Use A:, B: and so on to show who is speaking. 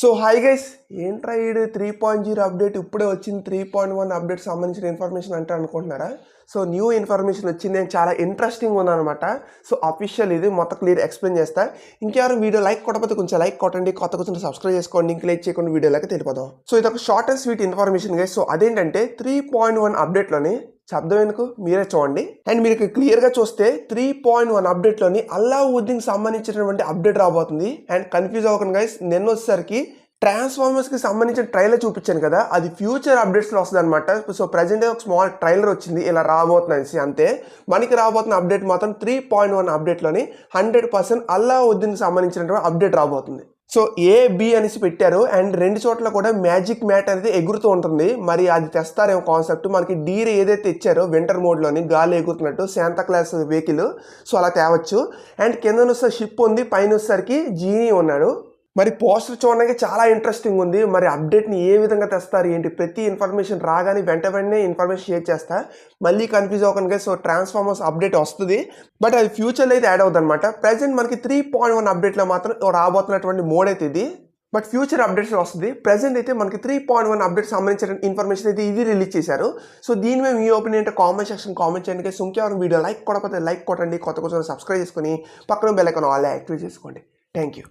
A: So hi guys ఏంట్రా ఈడు three point zero update ఇప్పుడే వచ్చింది? త్రీ పాయింట్ వన్ అప్డేట్ సంబంధించిన ఇన్ఫర్మేషన్ అంటే అనుకుంటున్నారా? సో న్యూ ఇన్ఫర్మేషన్ వచ్చింది నేను చాలా ఇంట్రెస్టింగ్ ఉందన్నమాట. సో అఫీషియల్ ఇది. మొత్తం క్లియర్ ఎక్స్ప్లెయిన్ చేస్తా. ఇంకెవరు వీడియో లైక్ కొట్టకపోతే కొంచెం లైక్ కొట్టండి. కొత్త కొంచెం సబ్స్క్రైబ్ చేసుకోండి. ఇంక లైక్ చేయకుండా వీడియోలోకి తెలిపోదాం. సో ఇది ఒక short and sweet information guys so అదేంటంటే త్రీ పాయింట్ వన్ అప్డేట్లోని శబ్దం ఎందుకు? మీరే చూడండి. అండ్ మీరు క్లియర్గా చూస్తే త్రీ పాయింట్ వన్ అప్డేట్లోని అల్లావుద్దీన్కి సంబంధించినటువంటి అప్డేట్ రాబోతుంది. అండ్ కన్ఫ్యూజ్ అవ్వకండి గైస్ నిన్న వచ్చేసరికి ట్రాన్స్ఫార్మర్స్కి సంబంధించిన ట్రైలర్ చూపించాను కదా. అది ఫ్యూచర్ అప్డేట్స్లో వస్తుంది అనమాట సో ప్రజెంట్ ఒక స్మాల్ ట్రైలర్ వచ్చింది. ఇలా రాబోతుందనేసి అంతే. మనకి రాబోతున్న అప్డేట్ మాత్రం త్రీ పాయింట్ వన్ అప్డేట్లోని హండ్రెడ్ పర్సెంట్ అల్లావుద్దీన్కి సంబంధించినటువంటి అప్డేట్ రాబోతుంది. సో ఏ బి అనేసి పెట్టారు. అండ్ రెండు చోట్ల కూడా మ్యాజిక్ మ్యాట్ అనేది ఎగురుతూ ఉంటుంది. మరి అది తెస్తారేమో కాన్సెప్ట్. మనకి డీర్ ఏదైతే ఇచ్చారో వింటర్ మోడ్లోని గాలి ఎగురుతున్నట్టు శాంతా క్లాస్ వెహికల్. సో అలా తేవచ్చు. అండ్ కింద వస్తే షిప్ ఉంది. పైన వచ్చేసరికి జీనీ ఉన్నాడు. మరి పోస్టర్ చూడడానికి చాలా ఇంట్రెస్టింగ్ ఉంది. మరి అప్డేట్ని ఏ విధంగా తెస్తారు ఏంటి? ప్రతి ఇన్ఫర్మేషన్ రాగానే వెంట వెంటనే ఇన్ఫర్మేషన్ షేర్ చేస్తా. మళ్ళీ కన్ఫ్యూజ్ అవ్వకుండా సో ట్రాన్స్ఫార్మర్స్ అప్డేట్ వస్తుంది. బట్ అది ఫ్యూచర్లో అయితే యాడ్ అవుతుంది అనమాట ప్రజెంట్ మనకి త్రీ పాయింట్ వన్ అప్డేట్లో మాత్రం రాబోతున్నటువంటి మోడ్ అయితే ఇది. బట్ ఫ్యూచర్ అప్డేట్స్ వస్తుంది. ప్రజెంట్ అయితే మనకి త్రీ పాయింట్ వన్ అప్డేట్ సంబంధించిన ఇన్ఫర్మేషన్ అయితే ఇది రిలీజ్ చేశారు. సో దీని మేము మీ ఒపీనియన్ అంటే కామెంట్ సెక్షన్ కామెంట్ చేయండి సో వీడియో లైక్ కొడకపోతే లైక్ కొట్టండి. కొత్త కొంచెం సబ్స్క్రైబ్ చేసుకొని పక్కన బెల్ ఐకాన్ ఆల్ యాక్టివేట్ చేసుకోండి. Thank you